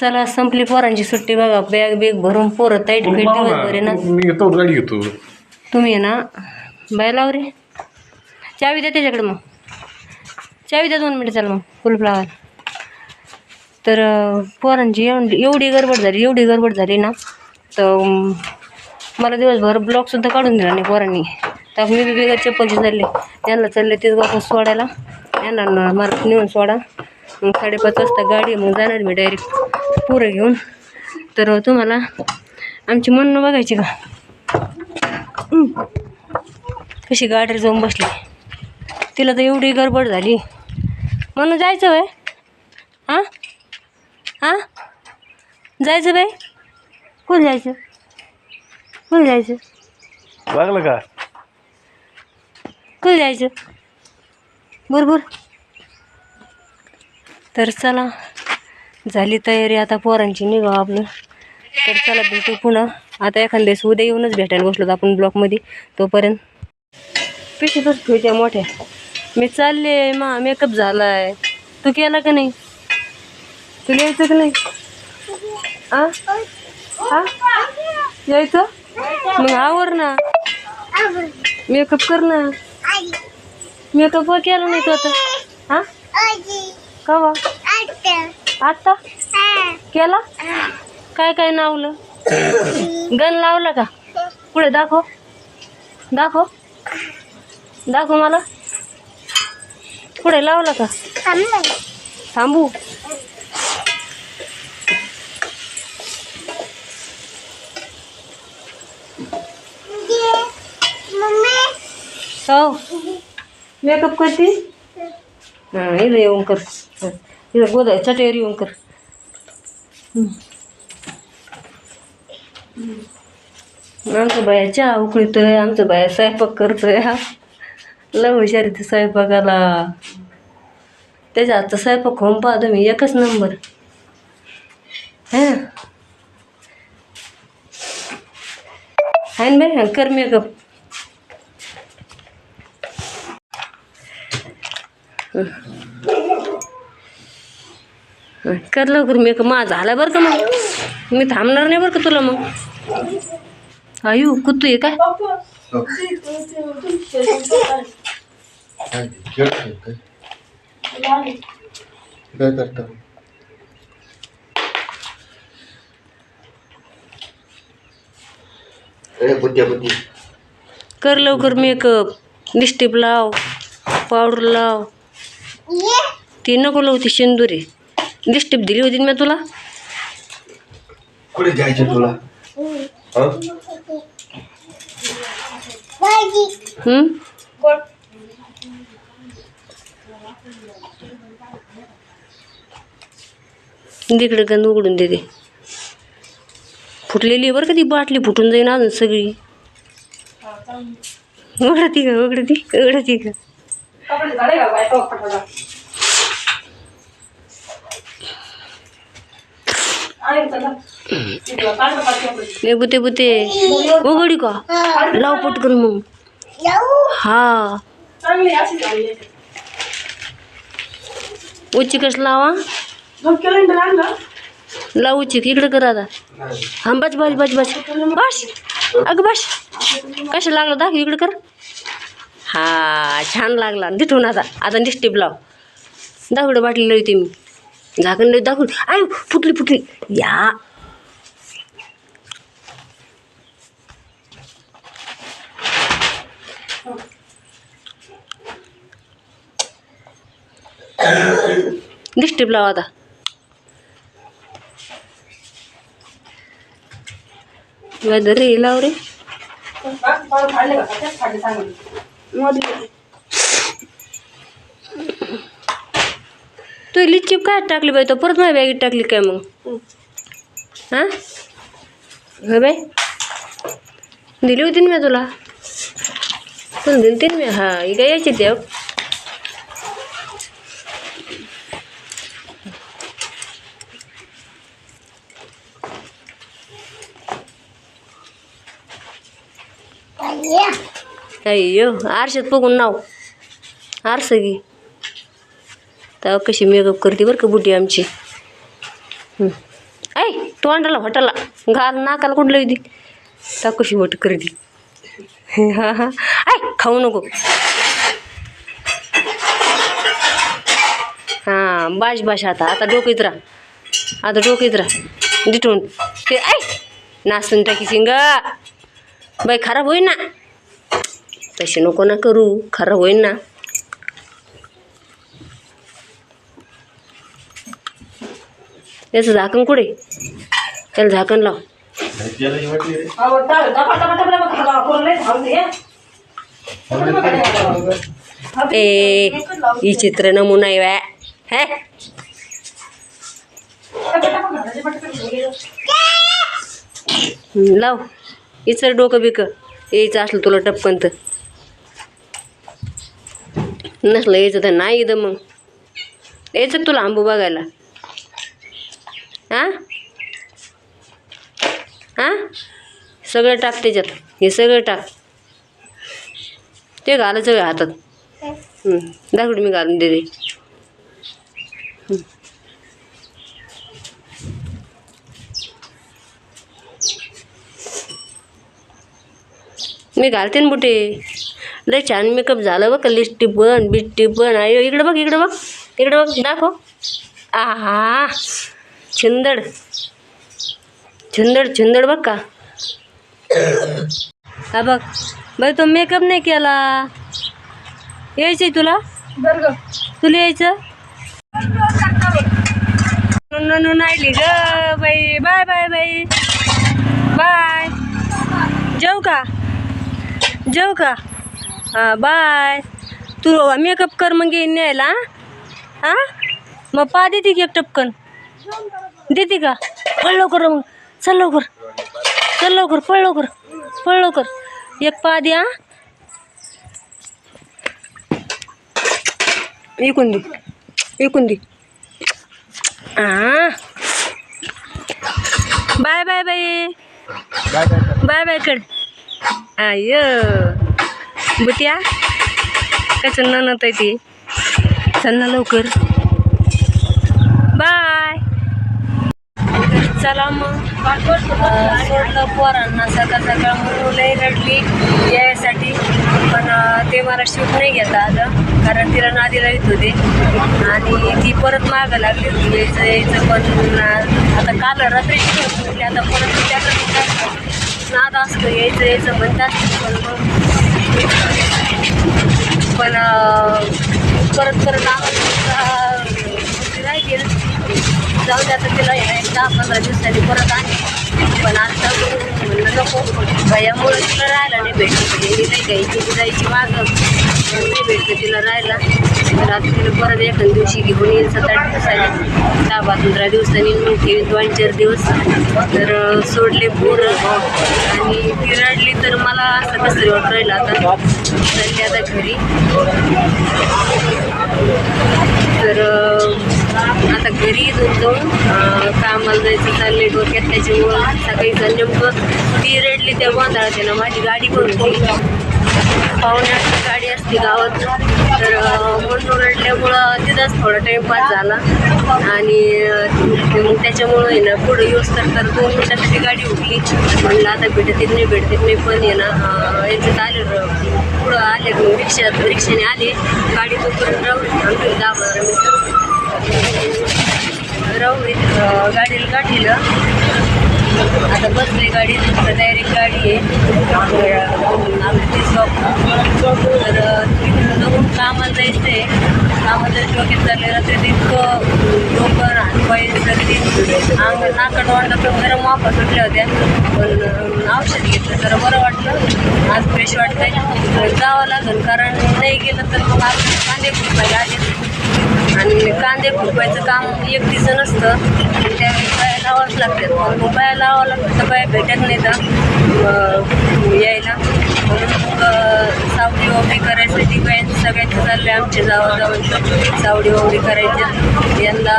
चला संपली पोरांची सुट्टी बघा. बॅग बिग भरून पोरं ताईट फिट दिवसभर आहे ना. मी येतो गाडी घेतो. तुम्ही आहे ना बाय लाव रे. चावी द्या त्याच्याकडे मग. चावी द्या दोन मिनिटं चला मग. लावायला तर पोरांची एवढी एवढी गडबड झाली एवढी गडबड झाली ना तर मला दिवसभर ब्लॉकसुद्धा काढून दिला नाही पोरांनी. तर मी बी बिगर चप्पलची चालले. त्यांना चालले तेच वापस सोडायला. यांना मार्क नेऊन सोडा. मग साडेपाच वाजता गाडी मग जाणार मी डायरेक्ट पुरं घेऊन. तर तुम्हाला आमची म्हणणं बघायची का. कशी गाडीवर जाऊन बसली. तिला तर एवढी गडबड झाली. म्हणून जायचं वय हां हां जायचं बाई. कोण जायचं? कोण जायचं? लागलं का? कोण जायचं? बरोबर तर चला. झाली तयारी आता पोरांची निघाव आपलं. तर चला भेटू पुन्हा. आता एखाद्या दिवस उद्या येऊनच भेटायला बसलो होतो आपण ब्लॉकमध्ये तोपर्यंत. पिशवीतच ठेवत्या मोठ्या. मी चालले मा मेकअप झालाय. तू केला का नाही? तुला यायचं का नाही? आ? हा यायचं? मग आवर ना. मेकअप कर ना. मेकअप केला नाही तू आता. हा कवा? आता? केला? काय काय नावलं? गन लावलं का? पुढे दाखव. दाखव. दाखव मला. पुढे लावलं का? थांबू. हो. मेकअप करते? हां येऊन कर हं. इथं गोदा चटेवर येऊन कर. हं. आमचं बाया चहा उकळतोय आमचं बाया स्वयंपाक करतोय हा. लय हुशार ते स्वयंपाकाला. त्याच्या हातचा स्वयंपाक होऊन पहा तुम्ही एकच नंबर. हां. ना आहे बाई कर मेकअप हं, कर लवकर मेकअप मा झाला बरं का मग? मी थांबणार नाही बरं का तुला मग? आयु कुत्तू आहे काय? काय करता कर लवकर मेकअप लिस्टिप लाव पावडर लाव. ती नको लावती शेंदुरी. लिपस्टिक दिली होती मी तुला? कुठे जायचं तुला? हं? हं? तिकडे गंध उघडून देते. फुटलेली आहे बरं का ती बाटली फुटून जाईन अजून सगळी. उघडती का उघडती उघडती का? ले बुते बुते. उघडी का? लाव पटकन मग. हा. उची कस लावा? लाव उच्ची इकडे कर आता. हा बस बस बस बस. बस. अगं बस. कसं लागलं दाख इकडे कर. हा छान लागला. दिठून आता आता निस्टिप लाव. दाखवडं बाटलेलं होती मी. झाकण लावते दाखव आय फुटली फुटली या डिस्टिप लाव आता वेदर रे लाव रे तू लिचिप काय टाकली बाई तो परत माझ्या बॅगेत टाकली काय मग? हां? हो बाई. दिली होती ना मी तुला? तुला दिली ना मी? हां ही काय यायची देव? अय्यो आरशात बघून नाव. आरसं घे तेव्हा कशी मेकअप करते बरं का बुटी आमची. हं. ऐ तोंडाला हॉटेलला घाल नाकाला कुठलं येते कशी वट करते. हा हा ऐ खाऊ नको. हां बाश बाश आता. आता डोकं राहा. आता डोकं राहा. दिटून ते ऐ नाचून टाकी सिंग बाई खराब होईन ना. तसे नको ना करू. खराब होईन ना. त्याचं झाकण कुठे? त्याला झाकण लाव. ए ही चित्र नमुना आहे वॅ हे? लाव. इचर डोकं बिक. यायचं असलं तुला टपकन तर. नसलं यायचं तर नाही इथं मग. यायचं तुला आंबू बघायला? हां? हां? सगळं टाक त्याच्यात. हे सगळं टाक. ते घाल सगळं हातात. हं, दाखवड मी घालून देते. मी घालते ना बुटे. लय छान मेकअप झालं बघ लिस्टी पण बिस्टी पण. अयो इकडं बघ इकडं बघ. इकडं बघ दाखव. आहा. छिंदड। छिंदड छिंदड बघ का हा बघ बाई तो मेकअप नाही केला यायचंय तुला? तुला यायचं नाही आली ग बाई बाय बाय बाई बाय। जाऊ का? जाऊ का? हां बाय। तू मेकअप कर मग येईन न्यायला हां? मग पा देते की एक टपकन? देते का? पळ लवकर मग. चल लवकर. चल लवकर पळ लवकर. पळ लवकर. एक पा द्या. इकून दे. इकून दे. हां bye bye bye bye bye. कड. आय बुटिया कसं ननत आहे ती? चल ना लवकर बाय चला मग. सोडलं पोरांना सकाळ सकाळ मुलंही रडली. यायसाठी. पण ते मला शूट नाही घेता आलं. कारण तिला नादीला येत होते. आणि ती परत मागं लागली होती. यायचं यायचं पण आता काल रात्री shoot म्हटली आता परत नाद असतो. यायचं यायचं म्हणतात. पण मग पण परत परत आवाज राहिली जाऊ द्या आता तिला एक दहा पंधरा दिवसांनी परत आणली पण आता म्हणलं नको. भयामुळे तिला राहायला नाही भेटत गेली म्हणजे नाही घ्यायची जायची मागं नाही भेटलं तिला राहायला. तर आता तिला परत एखाद्या दिवशी घेऊन येईल सात आठ दिवसांनी. दहा पंधरा दिवसांनी मग ठेवी दोन चार दिवस. तर सोडले पोरं. आणि ती रडली तर मला असं कसं तरी राहिलं आता? चालली आता घरी. तर आता घरी इथून जाऊन कामाला जायचं चालले डोक्यात. त्याच्यामुळं सकाळी जण नेमकं ती रेडली त्या गोंधळात ना माझी गाडी पण होती पाहुण्याची गाडी असते गावात. तर म्हणून रडल्यामुळं तिथंच थोडा टाईमपास झाला. आणि मग त्याच्यामुळं आहे ना पुढं यूज तर तर दोन मिनिटासाठी गाडी उठली म्हणलं आता भेटत नाही भेटत नाही पण आहे ना यांच्यात आले र- पुढं आले मग रिक्षा रिक्षाने आले. गाडी तोपर्यंत राहून थांबली दहा पंधरा मिनिटं. राहू दे. गाडीला आता बसले गाडी तर डायरेक्ट गाडी आहे. आम्ही ती शॉप तर अं, कामाला जायचं आहे कामाला जायचं डोक्यात चालले रात्री तितकं इतकं हातपाय सर्दी अंग नाका तोंडातून गरम वापस सुटल्या होत्या. पण औषध घेतलं तर बरं वाटलं. आज फ्रेश वाटतंय. जावं लागेल कारण नाही गेलं तर मग आपण कांदे खुरपायला आले आणि कांदे खुरपायचं काम एकटीचं नसतं. त्यावेळी बाया लावावंच लागतात. मग बाया लावावं लागतं तर बाया भेटत नाही तर यायला. म्हणून मग सावडी वगैरे करायसाठी बायांचं सगळ्यांचं चाललं आमच्या गावागावांचं सावडी वगैरे करायच्या. यंदा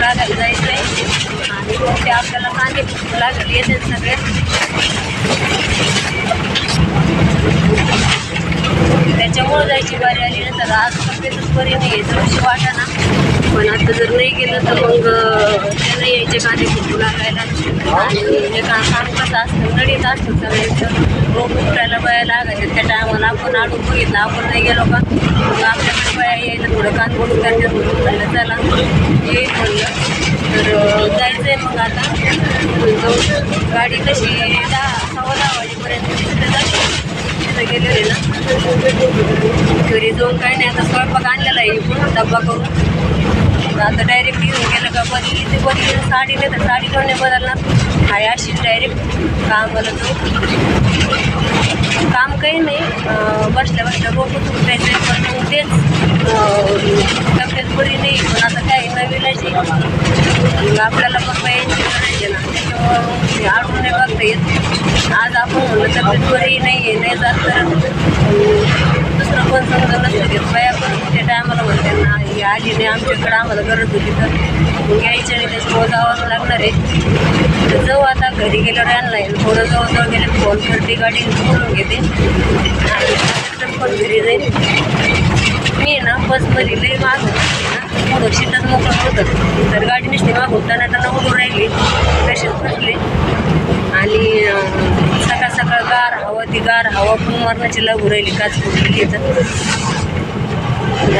लागायला जायचं आहे. आणि मग ते आपल्याला कांदे लागत लागेल येते सगळे. त्याच्यामुळं जायची बारी आली ना तर आज तब्येतच बरी नाही आहे जराशी वाटा ना. पण आता जर नाही गेलं तर मग त्यांना यायचे कांदे फुटू लागायला आणि एका काम कसं असतं? नडीत असतं सगळ्यांचं. रोप उपटायला बया लागायचं त्या टायमाला आपण आडून बघितलं आपण नाही गेलो का? मग आपल्याकडे बया यायचं थोडं कान बोलून त्यांच्या म्हणून म्हणलं चला येईल म्हणलं. तर जायचं आहे मग आता. गाडी कशी दहा सव्वा दहा वाजेपर्यंत तिथे जाते तिथं गेलेले ना. घरी जाऊन काही नाही आता स्वयंपाक आणलेला आहे. इकडून डब्बा करून. आता डायरेक्ट घेऊन गेलं का बरी ते बरी साडी नाही तर साडी घेऊन नाही बदलणार? हाय अशीच डायरेक्ट कामाला जाऊ काम काही नाही बसल्या बसल्या रोपच उठायचं पण मग तेच तब्येत बरी नाही पण आता काय नवीन आहे मग आपल्याला पण पाहिजे करायचे ना त्याच्यामुळं ते आडून नाही बघता येत. आज आपण म्हणलं तब्येत बरी नाही आहे नाही जात तर. दुसरं पण समजा नसतं बाया पण त्या टायमाला म्हणते ना ही आली नाही. आमच्याकडे आम्हाला गरज होती तर मग यायचं नाही त्याच्यामुळं जावंच लागणार आहे. तर जाऊ आता घरी गेल्यावर आणलाय थोडं जाऊ जाऊ गेले फोन करते गाडी बोलून घेते. पण घरी जाईल. मी ना ना बसमध्ये लई माग ना पुढं मोकळं होतं. तर गाडी नुसती मागवताना टना टना उडून राहिली. तसेच बसले. आणि सकाळ सकाळ गार हवा ती गार हवा पण मरणाची लागू राहिली. काच फुटली तर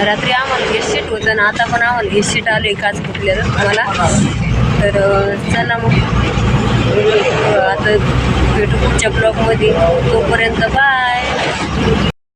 रात्री आम्हाला हे सीट होतं आणि आता पण आम्हाला हे आलं आले काच फुटलेलं मला तर चला मग. आता भेटू पुढच्या ब्लॉगमध्ये तोपर्यंत बाय